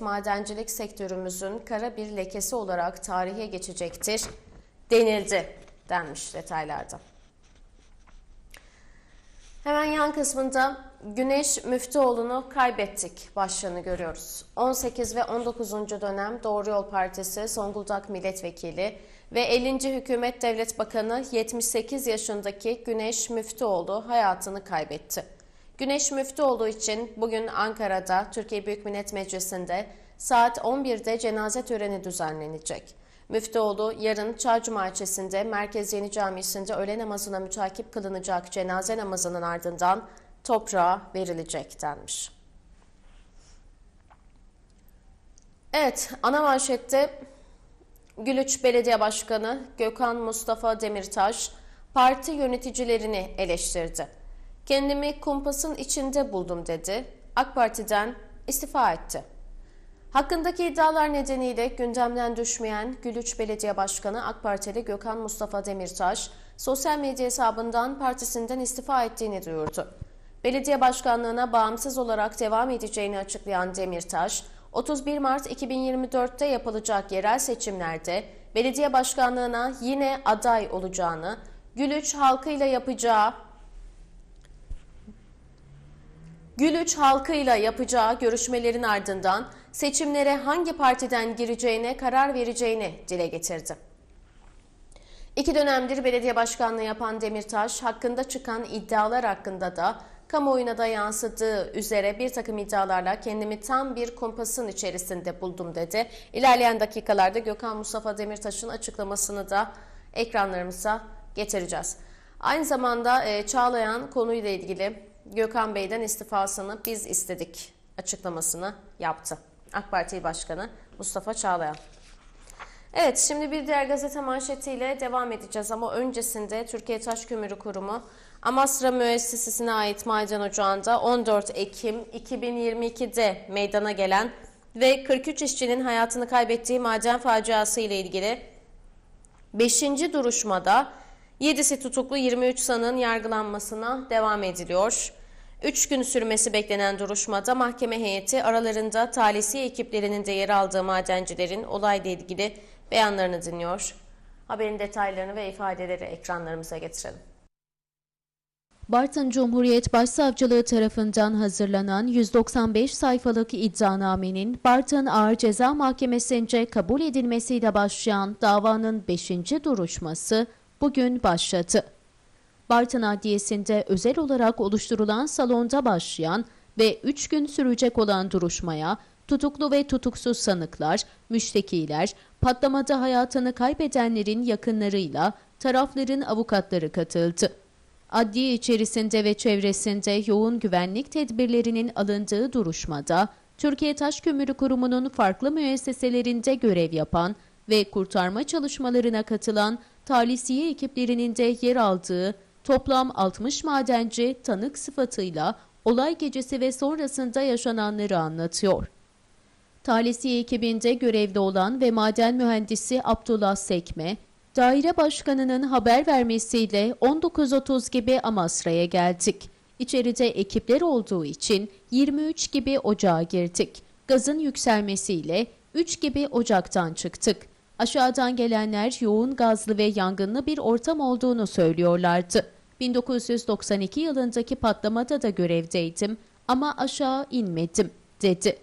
madencilik sektörümüzün kara bir lekesi olarak tarihe geçecektir denildi denmiş detaylarda. Hemen yan kısmında Güneş Müftüoğlu'nu kaybettik başlığını görüyoruz. 18 ve 19. dönem Doğru Yol Partisi Zonguldak Milletvekili ve 50. Hükümet Devlet Bakanı 78 yaşındaki Güneş Müftüoğlu hayatını kaybetti. Güneş Müftüoğlu için bugün Ankara'da Türkiye Büyük Millet Meclisi'nde saat 11'de cenaze töreni düzenlenecek. Müftüoğlu yarın Çağcuma ilçesinde Merkez Yeni Camisi'nde öğle namazına mütakip kılınacak cenaze namazının ardından toprağa verilecek denmiş. Evet, ana manşette Gülüç Belediye Başkanı Gökhan Mustafa Demirtaş parti yöneticilerini eleştirdi. Kendimi kumpasın içinde buldum dedi. AK Parti'den istifa etti. Hakkındaki iddialar nedeniyle gündemden düşmeyen Gülüç Belediye Başkanı AK Partili Gökhan Mustafa Demirtaş, sosyal medya hesabından partisinden istifa ettiğini duyurdu. Belediye başkanlığına bağımsız olarak devam edeceğini açıklayan Demirtaş, 31 Mart 2024'te yapılacak yerel seçimlerde belediye başkanlığına yine aday olacağını, Gülüç halkıyla yapacağı Gülüç halkıyla yapacağı görüşmelerin ardından seçimlere hangi partiden gireceğine karar vereceğini dile getirdi. İki dönemdir belediye başkanlığı yapan Demirtaş, hakkında çıkan iddialar hakkında da kamuoyuna da yansıdığı üzere bir takım iddialarla kendimi tam bir kumpasın içerisinde buldum dedi. İlerleyen dakikalarda Gökhan Mustafa Demirtaş'ın açıklamasını da ekranlarımıza getireceğiz. Aynı zamanda e, Çağlayan konuyla ilgili Gökhan Bey'den istifasını biz istedik açıklamasını yaptı. AK Parti Başkanı Mustafa Çağlayan. Evet şimdi bir diğer gazete manşetiyle devam edeceğiz ama öncesinde Türkiye Taş Kömürü Kurumu Amasra Müessesesi'ne ait maden ocağında 14 Ekim 2022'de meydana gelen ve 43 işçinin hayatını kaybettiği maden faciası ile ilgili 5. duruşmada 7'si tutuklu 23 sanığın yargılanmasına devam ediliyor. 3 gün sürmesi beklenen duruşmada mahkeme heyeti aralarında talihsiz ekiplerinin de yer aldığı madencilerin olayla ilgili beyanlarını dinliyor. Haberin detaylarını ve ifadeleri ekranlarımıza getirelim. Bartın Cumhuriyet Başsavcılığı tarafından hazırlanan 195 sayfalık iddianamenin Bartın Ağır Ceza Mahkemesi'nce kabul edilmesiyle başlayan davanın 5. duruşması bugün başladı. Bartın Adliyesi'nde özel olarak oluşturulan salonda başlayan ve 3 gün sürecek olan duruşmaya tutuklu ve tutuksuz sanıklar, müştekiler, patlamada hayatını kaybedenlerin yakınlarıyla tarafların avukatları katıldı. Adliye içerisinde ve çevresinde yoğun güvenlik tedbirlerinin alındığı duruşmada, Türkiye Taş Kömürü Kurumu'nun farklı müesseselerinde görev yapan ve kurtarma çalışmalarına katılan talisiye ekiplerinin de yer aldığı toplam 60 madenci tanık sıfatıyla olay gecesi ve sonrasında yaşananları anlatıyor. Talisiye ekibinde görevli olan ve maden mühendisi Abdullah Sekme, daire başkanının haber vermesiyle 19.30 gibi Amasra'ya geldik. İçeride ekipler olduğu için 23 gibi ocağa girdik. Gazın yükselmesiyle 3 gibi ocaktan çıktık. Aşağıdan gelenler yoğun gazlı ve yangınlı bir ortam olduğunu söylüyorlardı. 1992 yılındaki patlamada da görevdeydim ama aşağı inmedim, dedi.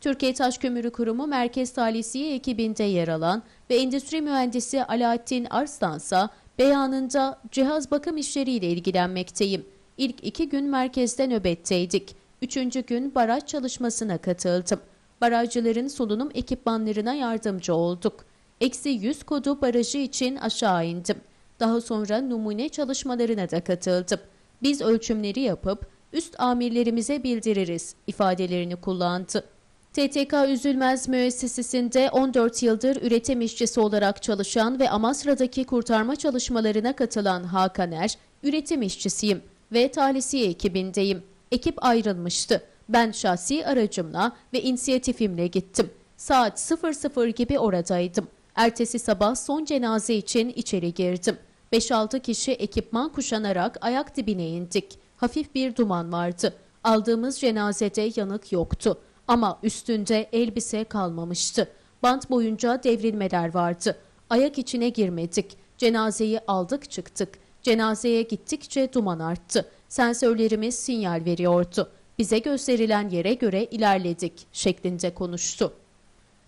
Türkiye Taş Kömürü Kurumu Merkez Talisiye ekibinde yer alan ve endüstri mühendisi Alaaddin Arslansa beyanında cihaz bakım işleriyle ilgilenmekteyim. İlk iki gün merkezde nöbetteydik. Üçüncü gün baraj çalışmasına katıldım. Barajcıların solunum ekipmanlarına yardımcı olduk. Eksi 100 kodu barajı için aşağı indim. Daha sonra numune çalışmalarına da katıldım. Biz ölçümleri yapıp üst amirlerimize bildiririz ifadelerini kullandı. TTK Üzülmez müessesesinde 14 yıldır üretim işçisi olarak çalışan ve Amasra'daki kurtarma çalışmalarına katılan Hakan Er, üretim işçisiyim ve talisiye ekibindeyim. Ekip ayrılmıştı. Ben şahsi aracımla ve inisiyatifimle gittim. Saat 00 gibi oradaydım. Ertesi sabah son cenaze için içeri girdim. 5-6 kişi ekipman kuşanarak ayak dibine indik. Hafif bir duman vardı. Aldığımız cenazede yanık yoktu. Ama üstünde elbise kalmamıştı. Bant boyunca devrilmeler vardı. Ayak içine girmedik. Cenazeyi aldık çıktık. Cenazeye gittikçe duman arttı. Sensörlerimiz sinyal veriyordu. Bize gösterilen yere göre ilerledik şeklinde konuştu.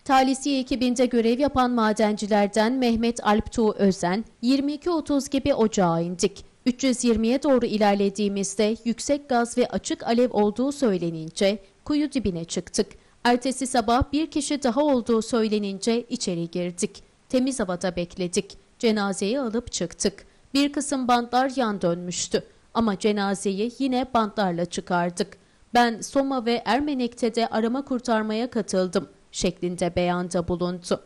Talisiye ekibinde görev yapan madencilerden Mehmet Alptuğ Özen, 22.30 gibi ocağa indik. 320'ye doğru ilerlediğimizde yüksek gaz ve açık alev olduğu söylenince kuyu dibine çıktık. Ertesi sabah bir kişi daha olduğu söylenince içeri girdik. Temiz havada bekledik. Cenazeyi alıp çıktık. Bir kısım bantlar yan dönmüştü. Ama cenazeyi yine bantlarla çıkardık. Ben Soma ve Ermenek'te de arama kurtarmaya katıldım şeklinde beyanda bulundu.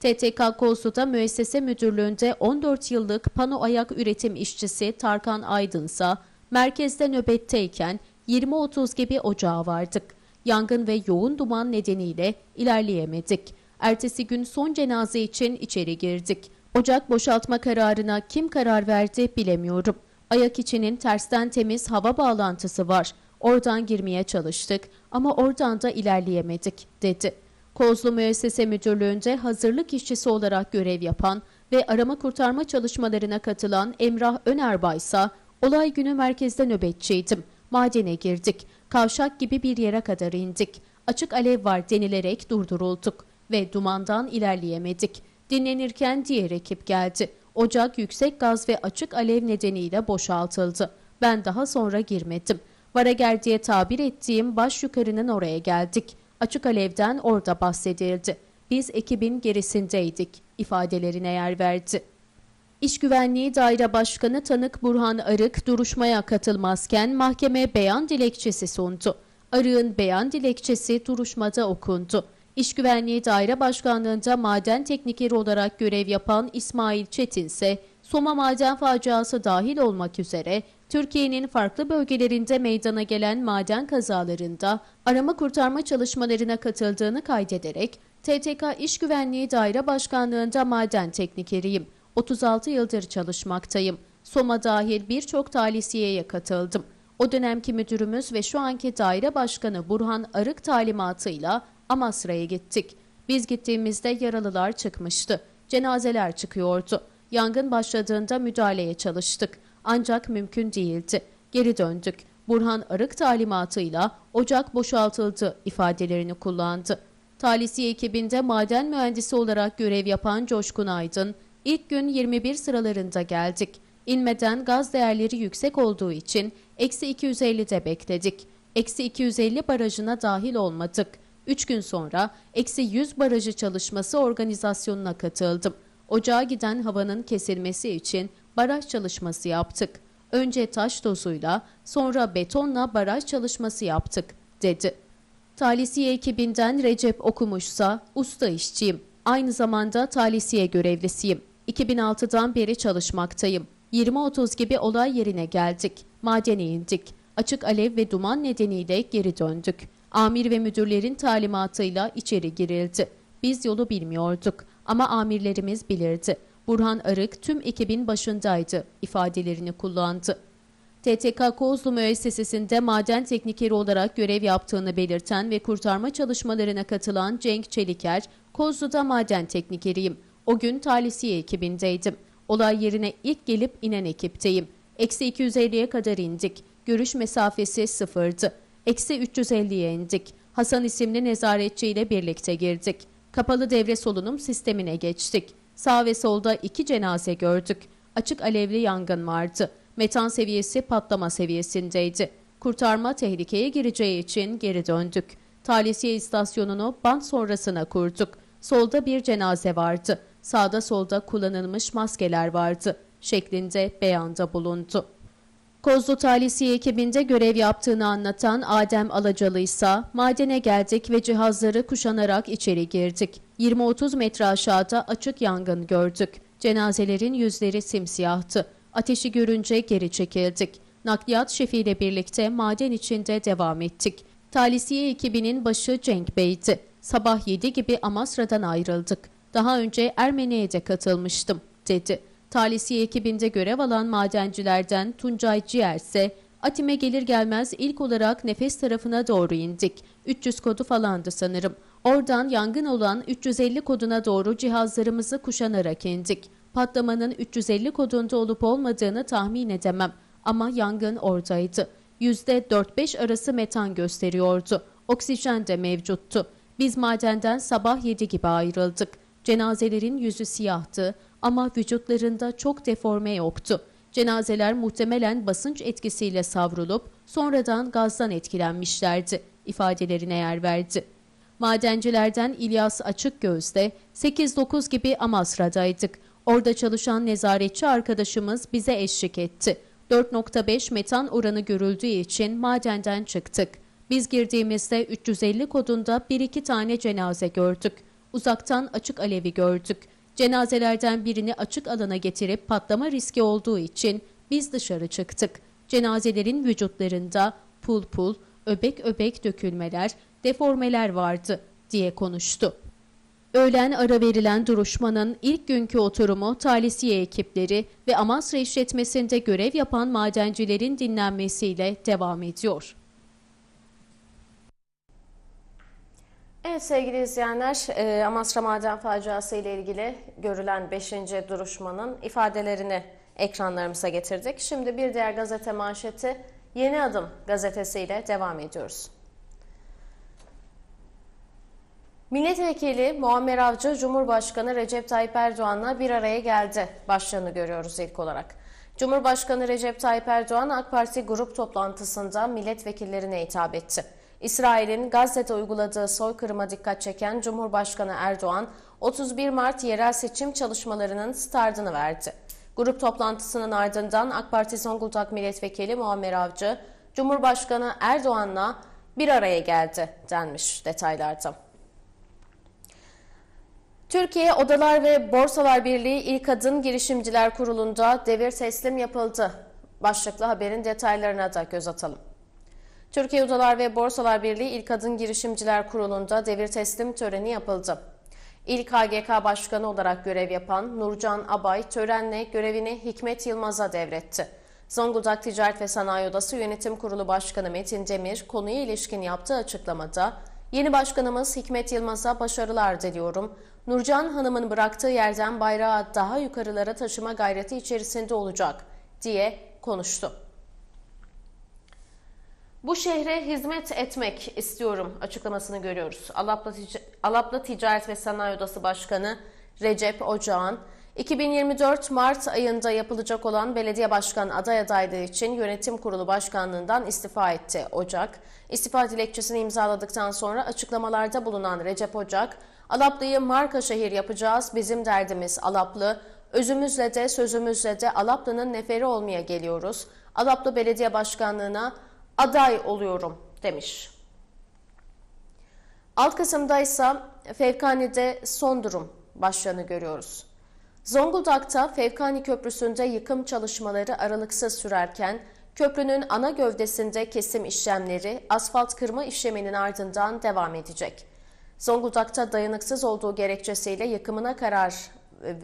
TTK Kozlu'da müessese müdürlüğünde 14 yıllık pano ayak üretim işçisi Tarkan Aydınsa merkezde nöbetteyken 20.30 gibi ocağa vardık. Yangın ve yoğun duman nedeniyle ilerleyemedik. Ertesi gün son cenaze için içeri girdik. Ocak boşaltma kararına kim karar verdi bilemiyorum. Ayak içinin tersten temiz hava bağlantısı var. Oradan girmeye çalıştık ama oradan da ilerleyemedik dedi. Kozlu Müessese Müdürlüğü'nde hazırlık işçisi olarak görev yapan ve arama kurtarma çalışmalarına katılan Emrah Önerbay ise olay günü merkezde nöbetçiydim. Madene girdik. Kavşak gibi bir yere kadar indik. Açık alev var denilerek durdurulduk ve dumandan ilerleyemedik. Dinlenirken diğer ekip geldi. Ocak yüksek gaz ve açık alev nedeniyle boşaltıldı. Ben daha sonra girmedim. Varager diye tabir ettiğim baş yukarının oraya geldik. Açık alevden orada bahsedildi. Biz ekibin gerisindeydik ifadelerine yer verdi. İş Güvenliği Daire Başkanı Tanık Burhan Arık duruşmaya katılmazken mahkeme beyan dilekçesi sundu. Arık'ın beyan dilekçesi duruşmada okundu. İş Güvenliği Daire Başkanlığı'nda maden teknikeri olarak görev yapan İsmail Çetin ise Soma maden faciası dahil olmak üzere Türkiye'nin farklı bölgelerinde meydana gelen maden kazalarında arama kurtarma çalışmalarına katıldığını kaydederek TTK İş Güvenliği Daire Başkanlığı'nda maden teknikeriyim. 36 yıldır çalışmaktayım. Soma dahil birçok talisiyeye katıldım. O dönemki müdürümüz ve şu anki daire başkanı Burhan Arık talimatıyla Amasra'ya gittik. Biz gittiğimizde yaralılar çıkmıştı. Cenazeler çıkıyordu. Yangın başladığında müdahaleye çalıştık. Ancak mümkün değildi. Geri döndük. Burhan Arık talimatıyla ocak boşaltıldı ifadelerini kullandı. Talisiye ekibinde maden mühendisi olarak görev yapan Coşkun Aydın, ilk gün 21 sıralarında geldik. İnmeden gaz değerleri yüksek olduğu için eksi 250'de bekledik. Eksi 250 barajına dahil olmadık. 3 gün sonra eksi 100 barajı çalışması organizasyonuna katıldım. Ocağa giden havanın kesilmesi için baraj çalışması yaptık. Önce taş tozuyla sonra betonla baraj çalışması yaptık, dedi. Talisiye ekibinden Recep Okumuşsa usta işçiyim. Aynı zamanda talisiye görevlisiyim. 2006'dan beri çalışmaktayım. 20.30 gibi olay yerine geldik. Madene indik. Açık alev ve duman nedeniyle geri döndük. Amir ve müdürlerin talimatıyla içeri girildi. Biz yolu bilmiyorduk ama amirlerimiz bilirdi. Burhan Arık tüm ekibin başındaydı ifadelerini kullandı. TTK Kozlu Müessesesi'nde maden teknikeri olarak görev yaptığını belirten ve kurtarma çalışmalarına katılan Cenk Çeliker, Kozlu'da maden teknikeriyim. O gün talisiye ekibindeydim. Olay yerine ilk gelip inen ekipteyim. Eksi 250'ye kadar indik. Görüş mesafesi sıfırdı. Eksi 350'ye indik. Hasan isimli nezaretçiyle birlikte girdik. Kapalı devre solunum sistemine geçtik. Sağ ve solda iki cenaze gördük. Açık alevli yangın vardı. Metan seviyesi patlama seviyesindeydi. Kurtarma tehlikeye gireceği için geri döndük. Talisiye istasyonunu band sonrasına kurduk. Solda bir cenaze vardı. Sağda solda kullanılmış maskeler vardı. Şeklinde beyanda bulundu. Kozlu Talisiye ekibinde görev yaptığını anlatan Adem Alacalı ise madene geldik ve cihazları kuşanarak içeri girdik. 20-30 metre aşağıda açık yangın gördük. Cenazelerin yüzleri simsiyahtı. Ateşi görünce geri çekildik. Nakliyat şefiyle birlikte maden içinde devam ettik. Talisiye ekibinin başı Cenk Bey'di. Sabah 7 gibi Amasra'dan ayrıldık. Daha önce Ermeni'ye de katılmıştım, dedi. Talisiye ekibinde görev alan madencilerden Tuncay Ciğer ise Atime gelir gelmez ilk olarak nefes tarafına doğru indik. 300 kodu falandı sanırım. Oradan yangın olan 350 koduna doğru cihazlarımızı kuşanarak indik. Patlamanın 350 kodunda olup olmadığını tahmin edemem. Ama yangın oradaydı. %4-5 arası metan gösteriyordu. Oksijen de mevcuttu. Biz madenden sabah 7 gibi ayrıldık. Cenazelerin yüzü siyahtı ama vücutlarında çok deforme yoktu. Cenazeler muhtemelen basınç etkisiyle savrulup sonradan gazdan etkilenmişlerdi ifadelerine yer verdi. Madencilerden İlyas Açıkgöz'de 8-9 gibi Amasra'daydık. Orada çalışan nezaretçi arkadaşımız bize eşlik etti. 4.5 metan oranı görüldüğü için madenden çıktık. Biz girdiğimizde 350 kodunda 1-2 tane cenaze gördük. Uzaktan açık alevi gördük. Cenazelerden birini açık alana getirip patlama riski olduğu için biz dışarı çıktık. Cenazelerin vücutlarında pul pul, öbek öbek dökülmeler, deformeler vardı diye konuştu. Öğlen ara verilen duruşmanın ilk günkü oturumu talisiye ekipleri ve Amasra işletmesinde görev yapan madencilerin dinlenmesiyle devam ediyor. Evet sevgili izleyenler, e, Amasra Maden Faciası ile ilgili görülen 5. duruşmanın ifadelerini ekranlarımıza getirdik. Şimdi bir diğer gazete manşeti Yeni Adım gazetesiyle devam ediyoruz. Milletvekili Muammer Avcı, Cumhurbaşkanı Recep Tayyip Erdoğan'la bir araya geldi. Başlığını görüyoruz ilk olarak. Cumhurbaşkanı Recep Tayyip Erdoğan AK Parti grup toplantısında milletvekillerine hitap etti. İsrail'in Gazze'de uyguladığı soykırıma dikkat çeken Cumhurbaşkanı Erdoğan, 31 Mart yerel seçim çalışmalarının startını verdi. Grup toplantısının ardından AK Parti Zonguldak Milletvekili Muammer Avcı, Cumhurbaşkanı Erdoğan'la bir araya geldi denmiş detaylarda. Türkiye Odalar ve Borsalar Birliği İlk Adım Girişimciler Kurulu'nda devir teslim yapıldı. Başlıklı haberin detaylarına da göz atalım. Türkiye Odalar ve Borsalar Birliği İlk Adım Girişimciler Kurulu'nda devir teslim töreni yapıldı. İlk HGK Başkanı olarak görev yapan Nurcan Abay törenle görevini Hikmet Yılmaz'a devretti. Zonguldak Ticaret ve Sanayi Odası Yönetim Kurulu Başkanı Metin Demir konuya ilişkin yaptığı açıklamada Yeni başkanımız Hikmet Yılmaz'a başarılar diliyorum. Nurcan Hanım'ın bıraktığı yerden bayrağı daha yukarılara taşıma gayreti içerisinde olacak diye konuştu. Bu şehre hizmet etmek istiyorum açıklamasını görüyoruz. Alaplı, Tic- Alaplı Ticaret ve Sanayi Odası Başkanı Recep Ocağan, 2024 Mart ayında yapılacak olan belediye başkan aday adaylığı için yönetim kurulu başkanlığından istifa etti Ocak. İstifa dilekçesini imzaladıktan sonra açıklamalarda bulunan Recep Ocak, Alaplı'yı marka şehir yapacağız, bizim derdimiz Alaplı, özümüzle de sözümüzle de Alaplı'nın neferi olmaya geliyoruz. Alaplı Belediye Başkanlığı'na aday oluyorum demiş. Alt kısımda ise Fevkani'de son durum başlığını görüyoruz. Zonguldak'ta Fevkani Köprüsü'nde yıkım çalışmaları aralıksız sürerken köprünün ana gövdesinde kesim işlemleri asfalt kırma işleminin ardından devam edecek. Zonguldak'ta dayanıksız olduğu gerekçesiyle yıkımına karar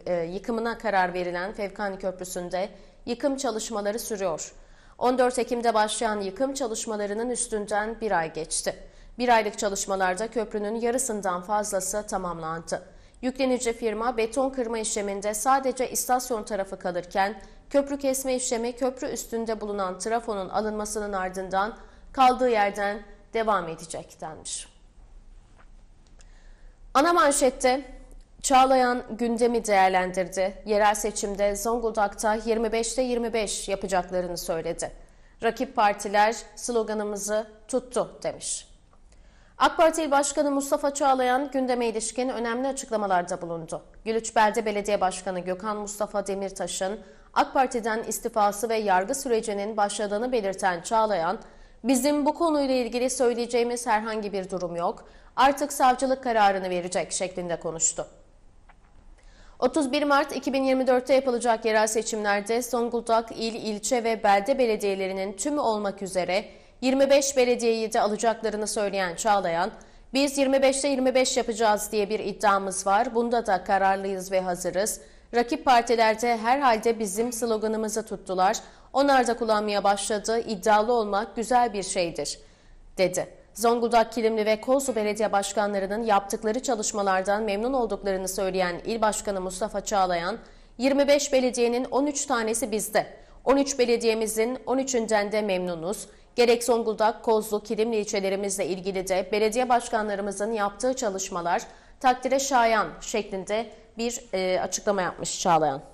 e, yıkımına karar verilen Fevkani Köprüsü'nde yıkım çalışmaları sürüyor. 14 Ekim'de başlayan yıkım çalışmalarının üstünden bir ay geçti. Bir aylık çalışmalarda köprünün yarısından fazlası tamamlandı. Yüklenici firma beton kırma işleminde sadece istasyon tarafı kalırken köprü kesme işlemi köprü üstünde bulunan trafonun alınmasının ardından kaldığı yerden devam edecek denmiş. Ana manşette Çağlayan gündemi değerlendirdi. Yerel seçimde Zonguldak'ta 25'te 25 yapacaklarını söyledi. Rakip partiler sloganımızı tuttu demiş. AK Parti İl Başkanı Mustafa Çağlayan gündeme ilişkin önemli açıklamalarda bulundu. Gülüç Belde Belediye Başkanı Gökhan Mustafa Demirtaş'ın AK Parti'den istifası ve yargı sürecinin başladığını belirten Çağlayan, bizim bu konuyla ilgili söyleyeceğimiz herhangi bir durum yok, artık savcılık kararını verecek şeklinde konuştu. 31 Mart 2024'te yapılacak yerel seçimlerde Zonguldak il, ilçe ve belde belediyelerinin tümü olmak üzere 25 belediyeyi de alacaklarını söyleyen Çağlayan, biz 25'te 25 yapacağız diye bir iddiamız var. Bunda da kararlıyız ve hazırız. Rakip partilerde herhalde bizim sloganımızı tuttular. Onlar da kullanmaya başladı. İddialı olmak güzel bir şeydir, dedi. Zonguldak Kilimli ve Kozlu Belediye Başkanlarının yaptıkları çalışmalardan memnun olduklarını söyleyen İl Başkanı Mustafa Çağlayan, 25 belediyenin 13 tanesi bizde. 13 belediyemizin 13'ünden de memnunuz. Gerek Zonguldak, Kozlu, Kilimli ilçelerimizle ilgili de belediye başkanlarımızın yaptığı çalışmalar takdire şayan şeklinde bir e, açıklama yapmış Çağlayan.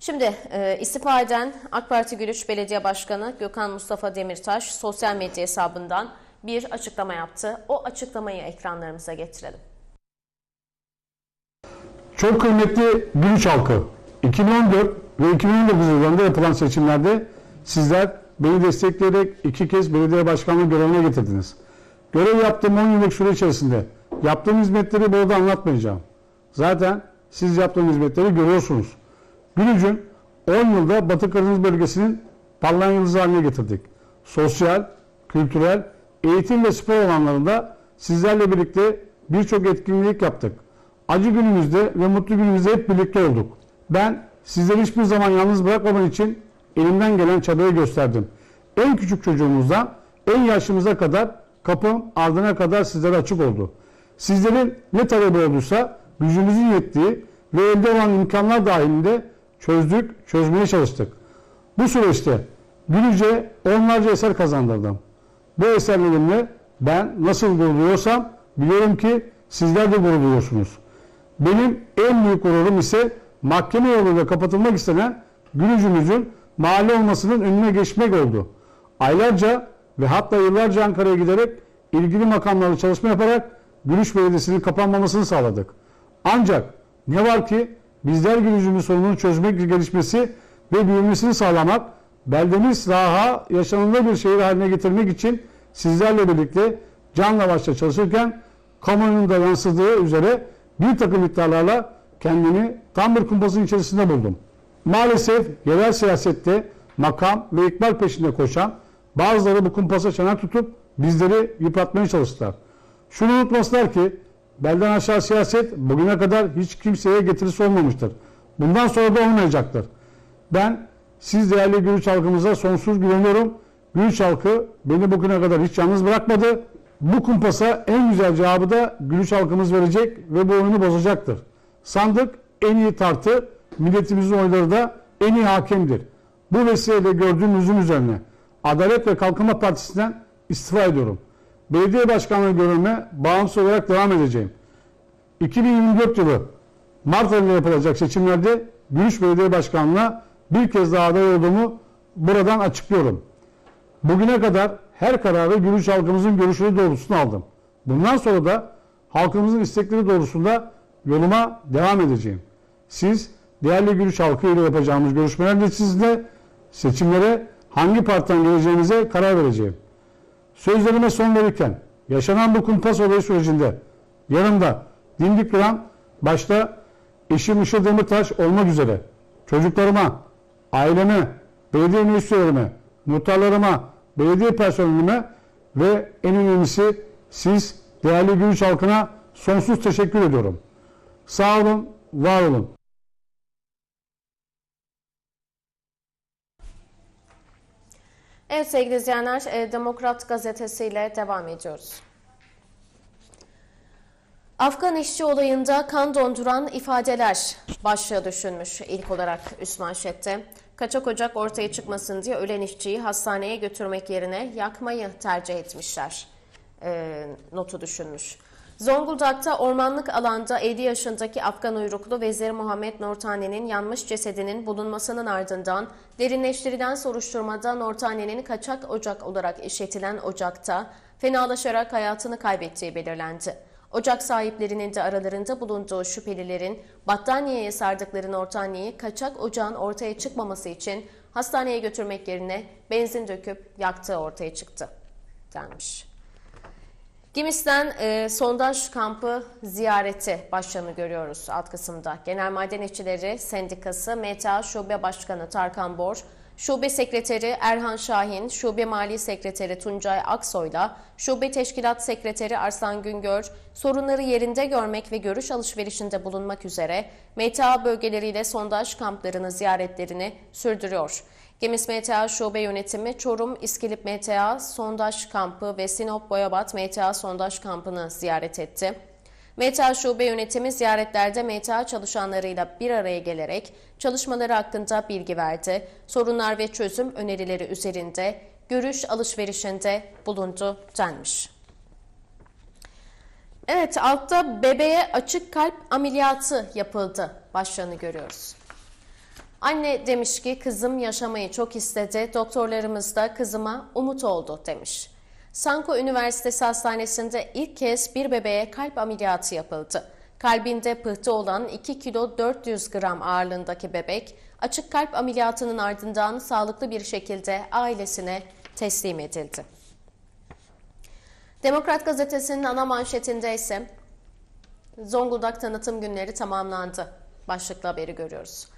Şimdi e, istifa eden AK Parti Gülüç Belediye Başkanı Gökhan Mustafa Demirtaş sosyal medya hesabından bir açıklama yaptı. O açıklamayı ekranlarımıza getirelim. Çok kıymetli Gülüç halkı, 2014 ve 2019 yıllarında yapılan seçimlerde sizler beni destekleyerek iki kez belediye başkanlığı görevine getirdiniz. Görev yaptığım 10 yıllık süre içerisinde yaptığım hizmetleri burada anlatmayacağım. Zaten siz yaptığım hizmetleri görüyorsunuz. Gülüc'ün 10 yılda Batı Karadeniz bölgesinin parlayan yıldızı haline getirdik. Sosyal, kültürel, eğitim ve spor alanlarında sizlerle birlikte birçok etkinlik yaptık. Acı günümüzde ve mutlu günümüzde hep birlikte olduk. Ben sizleri hiçbir zaman yalnız bırakmaman için elimden gelen çabayı gösterdim. En küçük çocuğumuzdan en yaşımıza kadar kapım ardına kadar sizlere açık oldu. Sizlerin ne talebi olduysa gücümüzün yettiği ve elde olan imkanlar dahilinde çözdük, çözmeye çalıştık. Bu süreçte Gülüce onlarca eser kazandırdım. Bu eserlerimle ben nasıl gurur duyuyorsam biliyorum ki sizler de gurur duyuyorsunuz. Benim en büyük gururum ise mahkeme yoluyla kapatılmak istenen Gülücümüzün mahalle olmasının önüne geçmek oldu. Aylarca ve hatta yıllarca Ankara'ya giderek ilgili makamlarla çalışma yaparak Gülüş Belediyesi'nin kapanmamasını sağladık. Ancak ne var ki bizler Gülücümün sorununu çözmek, gelişmesi ve büyümesini sağlamak, beldemiz raha, yaşanılır bir şehir haline getirmek için sizlerle birlikte canla başla çalışırken kamuoyunun da yansıdığı üzere bir takım iddialarla kendimi tam bir kumpasın içerisinde buldum. Maalesef yerel siyasette makam ve ikbal peşinde koşan bazıları bu kumpasa çanak tutup bizleri yıpratmaya çalıştılar. Şunu unutmasınlar ki belden aşağı siyaset bugüne kadar hiç kimseye getirisi olmamıştır. Bundan sonra da olmayacaktır. Ben siz değerli Gülüç halkımıza sonsuz güveniyorum. Gülüç halkı beni bugüne kadar hiç yalnız bırakmadı. Bu kumpasa en güzel cevabı da Gülüç halkımız verecek ve bu oyunu bozacaktır. Sandık en iyi tartı, milletimizin oyları da en iyi hakemdir. Bu vesileyle gördüğünüzün üzerine Adalet ve Kalkınma Partisi'nden istifa ediyorum. Belediye başkanlığı görevime bağımsız olarak devam edeceğim. 2024 yılı Mart ayında yapılacak seçimlerde Gülüş Belediye Başkanlığı'na bir kez daha aday olduğumu buradan açıklıyorum. Bugüne kadar her kararı Gülüş halkımızın görüşleri doğrultusunda aldım. Bundan sonra da halkımızın istekleri doğrultusunda yoluma devam edeceğim. Siz değerli Gülüş halkı ile yapacağımız görüşmeler neticesinde seçimlere hangi partiden geleceğinize karar vereceğim. Sözlerime son verirken yaşanan bu kumpas olayı sürecinde yanımda dimdik duran başta eşim Işıl Demirtaş olmak üzere çocuklarıma, aileme, belediye meclis üyelerime, muhtarlarıma, belediye personelime ve en önemlisi siz değerli Gülüş halkına sonsuz teşekkür ediyorum. Sağ olun, var olun. Evet sevgili izleyenler, e, Demokrat Gazetesi ile devam ediyoruz. Afgan işçi olayında kan donduran ifadeler başlığı düşünmüş ilk olarak üst manşette. Kaçak ocak ortaya çıkmasın diye ölen işçiyi hastaneye götürmek yerine yakmayı tercih etmişler. E, notu düşünmüş. Zonguldak'ta ormanlık alanda 50 yaşındaki Afgan uyruklu Vezir Muhammed Nortane'nin yanmış cesedinin bulunmasının ardından derinleştirilen soruşturmada Nortane'nin kaçak ocak olarak işletilen ocakta fenalaşarak hayatını kaybettiği belirlendi. Ocak sahiplerinin de aralarında bulunduğu şüphelilerin battaniyeye sardıkları Nortane'yi kaçak ocağın ortaya çıkmaması için hastaneye götürmek yerine benzin döküp yaktığı ortaya çıktı denmiş. Gimis'ten e, sondaj kampı ziyareti başlığını görüyoruz alt kısımda. Genel Maden İşçileri Sendikası MTA Şube Başkanı Tarkan Bor, Şube Sekreteri Erhan Şahin, Şube Mali Sekreteri Tuncay Aksoy'la Şube Teşkilat Sekreteri Arslan Güngör, sorunları yerinde görmek ve görüş alışverişinde bulunmak üzere MTA bölgeleriyle sondaj kamplarını ziyaretlerini sürdürüyor. Gemis MTA Şube Yönetimi Çorum İskilip MTA Sondaj Kampı ve Sinop Boyabat MTA Sondaj Kampı'nı ziyaret etti. MTA Şube Yönetimi ziyaretlerde MTA çalışanlarıyla bir araya gelerek çalışmaları hakkında bilgi verdi. Sorunlar ve çözüm önerileri üzerinde görüş alışverişinde bulundu denmiş. Evet altta bebeğe açık kalp ameliyatı yapıldı başlığını görüyoruz. Anne demiş ki kızım yaşamayı çok istedi. Doktorlarımız da kızıma umut oldu demiş. Sanko Üniversitesi Hastanesi'nde ilk kez bir bebeğe kalp ameliyatı yapıldı. Kalbinde pıhtı olan 2 kilo 400 gram ağırlığındaki bebek açık kalp ameliyatının ardından sağlıklı bir şekilde ailesine teslim edildi. Demokrat Gazetesi'nin ana manşetinde ise Zonguldak tanıtım günleri tamamlandı. Başlıklı haberi görüyoruz.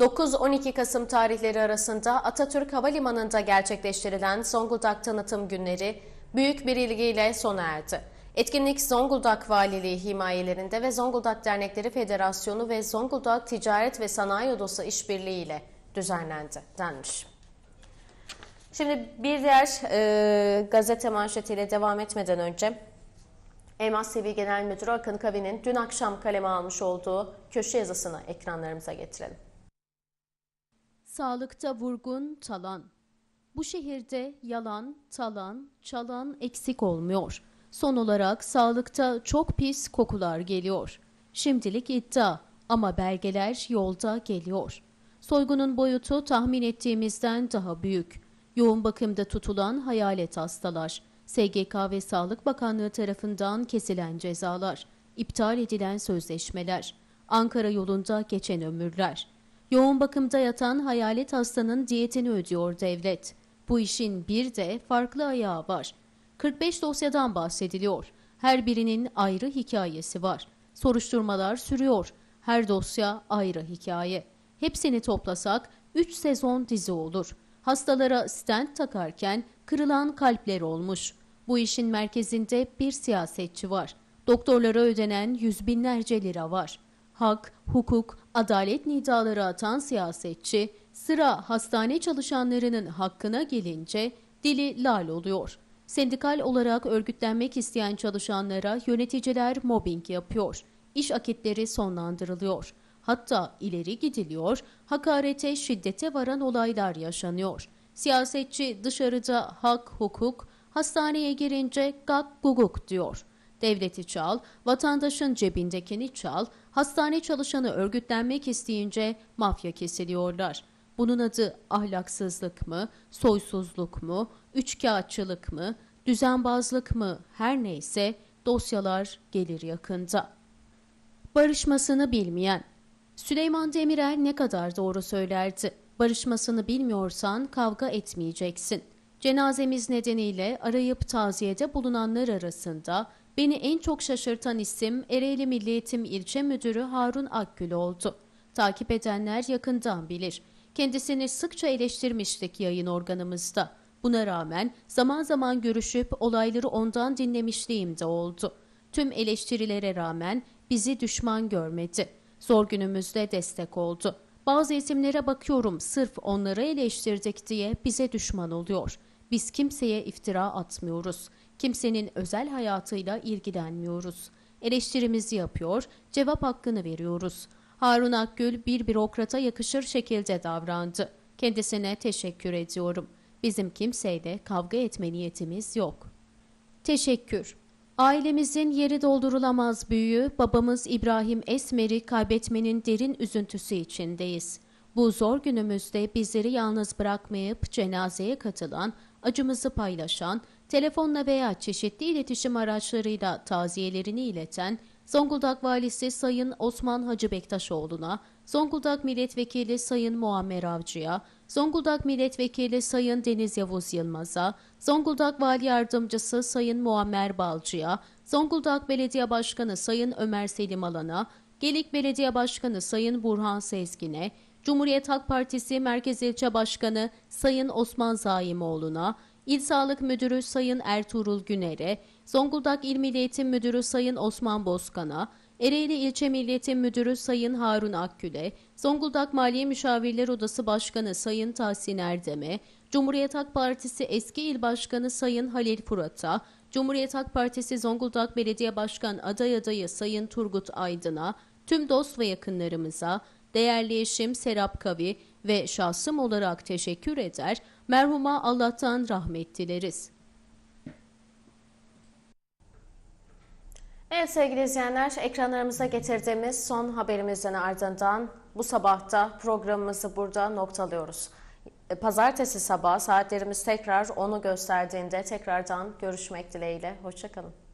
9-12 Kasım tarihleri arasında Atatürk Havalimanı'nda gerçekleştirilen Zonguldak tanıtım günleri büyük bir ilgiyle sona erdi. Etkinlik Zonguldak Valiliği himayelerinde ve Zonguldak Dernekleri Federasyonu ve Zonguldak Ticaret ve Sanayi Odası işbirliği ile düzenlendi denmiş. Şimdi bir diğer e, gazete manşetiyle devam etmeden önce Elmas TV Genel Müdürü Akın Kavi'nin dün akşam kaleme almış olduğu köşe yazısını ekranlarımıza getirelim. Sağlıkta vurgun, talan. Bu şehirde yalan, talan, çalan eksik olmuyor. Son olarak sağlıkta çok pis kokular geliyor. Şimdilik iddia ama belgeler yolda geliyor. Soygunun boyutu tahmin ettiğimizden daha büyük. Yoğun bakımda tutulan hayalet hastalar, SGK ve Sağlık Bakanlığı tarafından kesilen cezalar, iptal edilen sözleşmeler, Ankara yolunda geçen ömürler. Yoğun bakımda yatan hayalet hastanın diyetini ödüyor devlet. Bu işin bir de farklı ayağı var. 45 dosyadan bahsediliyor. Her birinin ayrı hikayesi var. Soruşturmalar sürüyor. Her dosya ayrı hikaye. Hepsini toplasak 3 sezon dizi olur. Hastalara stent takarken kırılan kalpler olmuş. Bu işin merkezinde bir siyasetçi var. Doktorlara ödenen yüz binlerce lira var. Hak, hukuk, adalet nidaları atan siyasetçi, sıra hastane çalışanlarının hakkına gelince dili lal oluyor. Sendikal olarak örgütlenmek isteyen çalışanlara yöneticiler mobbing yapıyor. İş akitleri sonlandırılıyor. Hatta ileri gidiliyor, hakarete, şiddete varan olaylar yaşanıyor. Siyasetçi dışarıda hak, hukuk, hastaneye girince gak guguk diyor. Devleti çal, vatandaşın cebindekini çal, hastane çalışanı örgütlenmek isteyince mafya kesiliyorlar. Bunun adı ahlaksızlık mı, soysuzluk mu, üçkağıtçılık mı, düzenbazlık mı her neyse dosyalar gelir yakında. Barışmasını bilmeyen Süleyman Demirel ne kadar doğru söylerdi. Barışmasını bilmiyorsan kavga etmeyeceksin. Cenazemiz nedeniyle arayıp taziyede bulunanlar arasında beni en çok şaşırtan isim Ereğli Milli Eğitim İlçe Müdürü Harun Akgül oldu. Takip edenler yakından bilir. Kendisini sıkça eleştirmiştik yayın organımızda. Buna rağmen zaman zaman görüşüp olayları ondan dinlemişliğim de oldu. Tüm eleştirilere rağmen bizi düşman görmedi. Zor günümüzde destek oldu. Bazı isimlere bakıyorum sırf onları eleştirdik diye bize düşman oluyor. Biz kimseye iftira atmıyoruz. Kimsenin özel hayatıyla ilgilenmiyoruz. Eleştirimizi yapıyor, cevap hakkını veriyoruz. Harun Akgül bir bürokrata yakışır şekilde davrandı. Kendisine teşekkür ediyorum. Bizim kimseyle kavga etme niyetimiz yok. Teşekkür. Ailemizin yeri doldurulamaz büyüğü babamız İbrahim Esmer'i kaybetmenin derin üzüntüsü içindeyiz. Bu zor günümüzde bizleri yalnız bırakmayıp cenazeye katılan, acımızı paylaşan, telefonla veya çeşitli iletişim araçlarıyla taziyelerini ileten Zonguldak Valisi Sayın Osman Hacı Bektaşoğlu'na, Zonguldak Milletvekili Sayın Muammer Avcı'ya, Zonguldak Milletvekili Sayın Deniz Yavuz Yılmaz'a, Zonguldak Vali Yardımcısı Sayın Muammer Balcı'ya, Zonguldak Belediye Başkanı Sayın Ömer Selim Alan'a, Gelik Belediye Başkanı Sayın Burhan Sezgin'e, Cumhuriyet Halk Partisi Merkez İlçe Başkanı Sayın Osman Zaimoğlu'na, İl Sağlık Müdürü Sayın Ertuğrul Güner'e, Zonguldak İl Milli Müdürü Sayın Osman Bozkan'a, Ereğli İlçe Milli Eğitim Müdürü Sayın Harun Akgül'e, Zonguldak Maliye Müşavirler Odası Başkanı Sayın Tahsin Erdem'e, Cumhuriyet Halk Partisi eski il başkanı Sayın Halil Fırat'a, Cumhuriyet Halk Partisi Zonguldak Belediye Başkan aday adayı Sayın Turgut Aydın'a, tüm dost ve yakınlarımıza, değerli eşim Serap Kavi ve şahsım olarak teşekkür eder, merhuma Allah'tan rahmet dileriz. Evet sevgili izleyenler, ekranlarımıza getirdiğimiz son haberimizin ardından bu sabahta programımızı burada noktalıyoruz. Pazartesi sabahı saatlerimiz tekrar onu gösterdiğinde tekrardan görüşmek dileğiyle. Hoşçakalın.